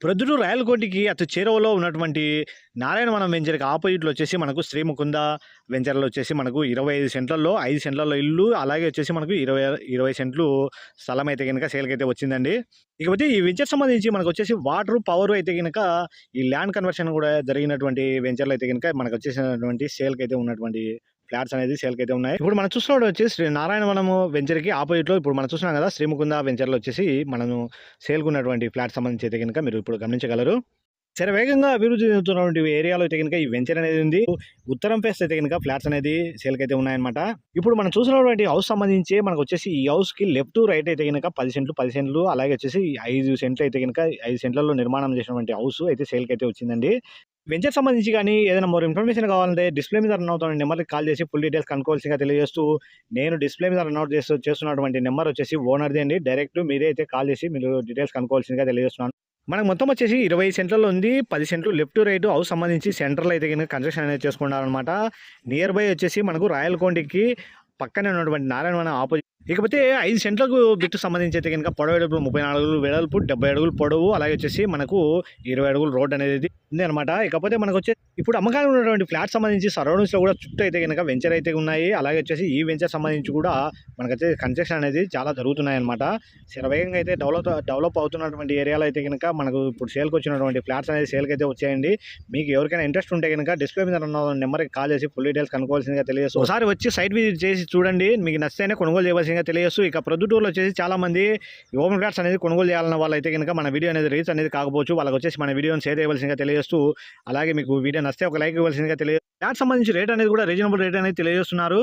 ప్రొద్దుటూరు రాయలకోటికి అతి చేరువలో ఉన్నటువంటి నారాయణవనం వెంచర్కి ఆపోజిట్లో వచ్చేసి మనకు శ్రీముకుంద వెంచర్లో వచ్చేసి మనకు ఇరవై ఐదు సెంట్లలో ఐదు సెంట్లలో ఇల్లు అలాగే వచ్చేసి మనకు ఇరవై ఇరవై సెంట్లు స్థలం అయితే కనుక సేల్కి అయితే వచ్చిందండి. ఇకపోతే ఈ వెంచర్ సంబంధించి మనకు వచ్చేసి వాటర్ పవర్ అయితే కనుక ఈ ల్యాండ్ కన్వర్షన్ కూడా జరిగినటువంటి వెంచర్లు అయితే కనుక మనకు వచ్చేసినటువంటి సేల్కి అయితే ఉన్నటువంటి ఫ్లాట్స్ అనేది సేల్కి అయితే ఉన్నాయి. ఇప్పుడు మనం చూస్తున్నాడు వచ్చి శ్రీ నారాయణవనము వెంచర్కి ఆపోజిట్లో ఇప్పుడు మనం చూస్తున్నాం కదా శ్రీముకుంద వెంచర్లో వచ్చేసి మనము సేల్కు ఉన్నటువంటి ఫ్లాట్ సంబంధించి అయితే కనుక మీరు ఇప్పుడు గమనించగలరు. సరే వేగంగా అభివృద్ధి చెందుతున్నటువంటి ఏరియాలో అయితే కనుక ఈ వెంచర్ అనేది ఉంది. ఉత్తరం ఫేస్ అయితే కనుక ఫ్లాట్స్ అనేది సేల్కి అయితే ఉన్నాయన్నమాట. ఇప్పుడు మనం చూసినటువంటి హౌస్ సంబంధించి మనకు వచ్చేసి ఈ హౌస్కి లెఫ్ట్ రైట్ అయితే కనుక పది సెంట్లు పది సెంట్లు అలాగే వచ్చేసి ఐదు సెంట్లు అయితే కనుక ఐదు సెంట్లలో నిర్మాణం చేసినటువంటి హౌస్ అయితే సేల్కి అయితే వచ్చిందండి. వెంచర్ సంబంధించి కానీ ఏదైనా మోర్ ఇన్ఫర్మేషన్ కావాలంటే డిస్ప్లే మీద రన్ అవుతున్న నెంబర్కి కాల్ చేసి ఫుల్ డీటెయిల్స్ కనుక్కోవాల్సిందిగా తెలియజేస్తూ నేను డిస్ప్లే మీద రన్ అవుట్ చేస్తూ చేస్తున్నటువంటి నెంబర్ వచ్చేసి ఓనర్ది అండి. డైరెక్ట్ మీరే అయితే కాల్ చేసి మీరు డీటెయిల్స్ కనుక్కోవాల్సిందిగా తెలియజేస్తున్నాను. మనకు మొత్తం వచ్చేసి ఇరవై సెంట్లలో ఉంది పది సెంట్లు లెఫ్ట్ రైట్ హౌస్ సంబంధించి సెంటర్లో అయితే కనుక కన్స్ట్రక్షన్ అనేది చేసుకున్నారనమాట నియర్ బై వచ్చేసి మనకు రాయలకోండికి పక్కనే ఉన్నటువంటి నారాయణవనం ఆపోజిట్ ఇకపోతే ఐదు సెంట్లకు బిట్టు సంబంధించి అయితే కనుక పొడవు వెడల్పు ముప్పై నాలుగు అడుగులు వెడల్పు డెబ్బై అడుగులు పొడవు అలాగే వచ్చేసి మనకు ఇరవై అడుగులు రోడ్ అనేది ఉంది అనమాట ఇకపోతే మనకు వచ్చే ఇప్పుడు అమ్మకానికి ఉన్నటువంటి ఫ్లాట్ సంబంధించి సరౌండింగ్స్లో కూడా చుట్టూ అయితే కనుక వెంచర్ అయితే ఉన్నాయి. అలాగే వచ్చేసి ఈ వెంచర్ సంబంధించి కూడా మనకైతే కన్స్ట్రక్షన్ అనేది చాలా జరుగుతున్నాయి అనమాట శరవేగంగా అయితే డెవలప్ డెవలప్ అవుతున్నటువంటి ఏరియాలో అయితే కనుక మనకు ఇప్పుడు సేల్కి వచ్చినటువంటి ఫ్లాట్స్ అనేది సేల్కి అయితే వచ్చాయండి. మీకు ఎవరికైనా ఇంట్రెస్ట్ ఉంటే కనుక డిస్ప్లే మీద ఉన్న నెంబర్కి కాల్ చేసి ఫుల్ డీటెయిల్స్ కనుక్కోవాల్సిందిగా తెలియజేస్తాం ఒకసారి వచ్చి సైట్ విజిట్ చేసి చూడండి. మీకు నచ్చితేనే కొనుగోలు చేయవలసిందిగా తెలియజేస్తూ ఇక ప్రొద్దుటూరులో వచ్చేసి చాలా మంది ఓపెన్ ఫ్లాట్స్ అనేది కొనుగోలు చేయాలన్న వాళ్ళైతే కనుక మన వీడియో అనేది రీచ్ అనేది కాకపోవచ్చు. వాళ్ళకి వచ్చేసి మన వీడియోని షేర్ చేయవలసిందిగా తెలియజేస్తూ అలాగే మీకు వీడియో నచ్చితే ఒక లైక్ ఇవ్వాల్సిందిగా తెలియ ఫ్లాట్ సంబంధించి రేట్ అనేది కూడా రీజనబుల్ రేట్ అనేది తెలియజేస్తున్నారు.